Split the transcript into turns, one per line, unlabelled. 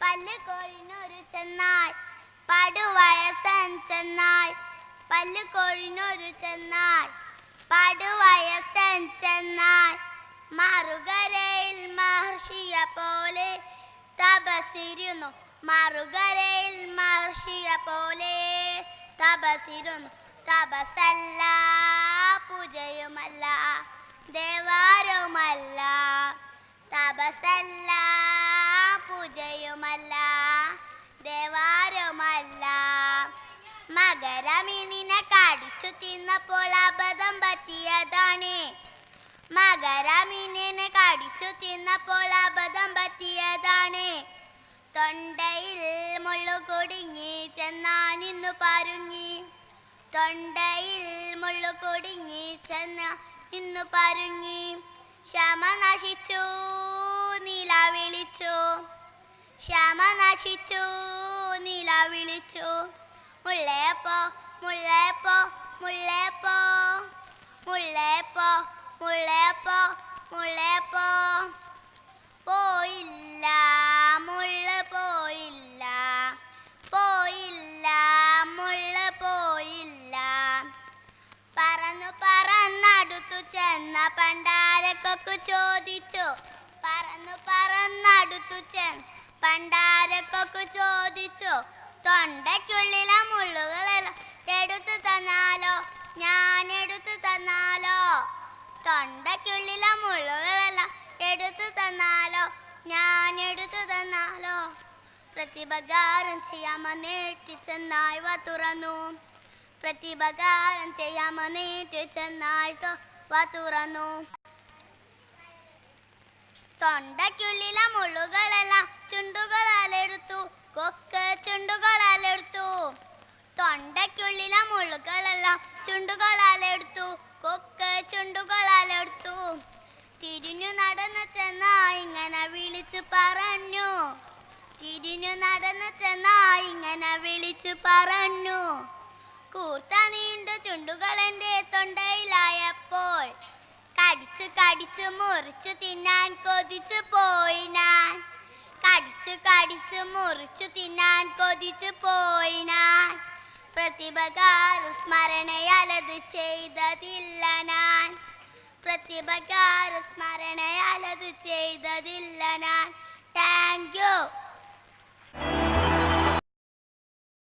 പല്ല് കോഴിനൊരു ചെന്നായ് പടുവയസ്സൻ ചെന്നായ് പല്ല് ചെന്നായ് പടുവയസ്സൻ ചെന്നായ്. മറുകരയിൽ മഹർഷിയെ പോലെ തപസിരുന്നു മറുകരയിൽ മഹർഷിയെ പോലെ തപസിരുന്നു തപസല്ല പൂജയുമല്ല ദേവാരവുമല്ല തപസല്ല പൂജയുമല്ല ദേവാരമല്ല മകരമീനിനെ കടിച്ചു തിന്നപ്പോൾ അബദ്ധം പറ്റിയതാണ്. മകരമീനിനെ കടിച്ചു തിന്നപ്പോൾ അബദ്ധം പറ്റിയതാണ്. തൊണ്ടയിൽ മുള്ളു കുടുങ്ങി ചെന്നാനിന്നു പരുങ്ങി. തൊണ്ടയിൽ മുള്ളു കുടുങ്ങി ചെന്ന ഇന്നു പരുങ്ങി. ക്ഷമ നശിച്ചു. നില വിളിച്ചു ക്ഷമ നശിച്ചു. നില വിളിച്ചു മുള്ളേപ്പോ മുള്ളേപ്പോ മുള്ളേപ്പോ മുള്ളേപ്പോ മുള്ളേപ്പോ മുള്ളേപ്പോ പോയില്ല മുള്ള പോയില്ല. പോയില്ല മുള്ള പോയില്ല. പറന്നു പറന്നടുത്തു ചെന്ന പണ്ടാരക്കൊക്കെ ചോദിച്ചു. പറന്നു പറന്നടുത്തു ചെന്ന് പണ്ടാരക്കൊക്കെ ചോദിച്ചു തൊണ്ടയ്ക്കുള്ളിലെ മുള്ളുകളെല്ലാം എടുത്തു തന്നാലോ? ഞാൻ എടുത്തു തന്നാലോ? തൊണ്ടയ്ക്കുള്ളിലെ മുള്ളുകളെല്ലാം എടുത്തു തന്നാലോ? ഞാൻ എടുത്തു തന്നാലോ? പ്രതിപകാരം ചെയ്യാമെന്നേറ്റ് ചെന്നായി വ തുറന്നു. പ്രതിപകാരം ചെയ്യാമെന്നേറ്റ് ചെന്നായി ത- വ തുറന്നു. തൊണ്ടയ്ക്കുള്ളിലെ മുള്ളുകളെല്ലാം ചുണ്ടുകളാലെടുത്തു. കൊക്ക് ചുണ്ടുകളാലെടുത്തു. തൊണ്ടയ്ക്കുള്ളിലെ മുള്ളുകളെല്ലാം ചുണ്ടുകളാലെടുത്തു. കൊക്ക് ചുണ്ടുകളാലെടുത്തു. തിരിഞ്ഞു നടന്ന് ചെന്ന ഇങ്ങനെ വിളിച്ചു പറഞ്ഞു. തിരിഞ്ഞു നടന്ന് ചെന്ന ഇങ്ങനെ വിളിച്ചു പറഞ്ഞു. കൂർത്ത നീണ്ട ചുണ്ടുകൾ എന്റെ തൊണ്ടയിലായപ്പോൾ കടിച്ചു കടിച്ചു മുറിച്ചു തിന്നാൻ കൊതിച്ചു പോയി ഞാൻ. കടിച്ചു കടിച്ചു മുറിച്ചു തിന്നാൻ കൊതിച്ചു പോയി ഞാൻ. പ്രതിപകാര സ്മരണയാലത് ചെയ്തതില്ല ഞാൻ. പ്രതിഭകാര സ്മരണയാലത് ചെയ്തതില്ല ഞാൻ.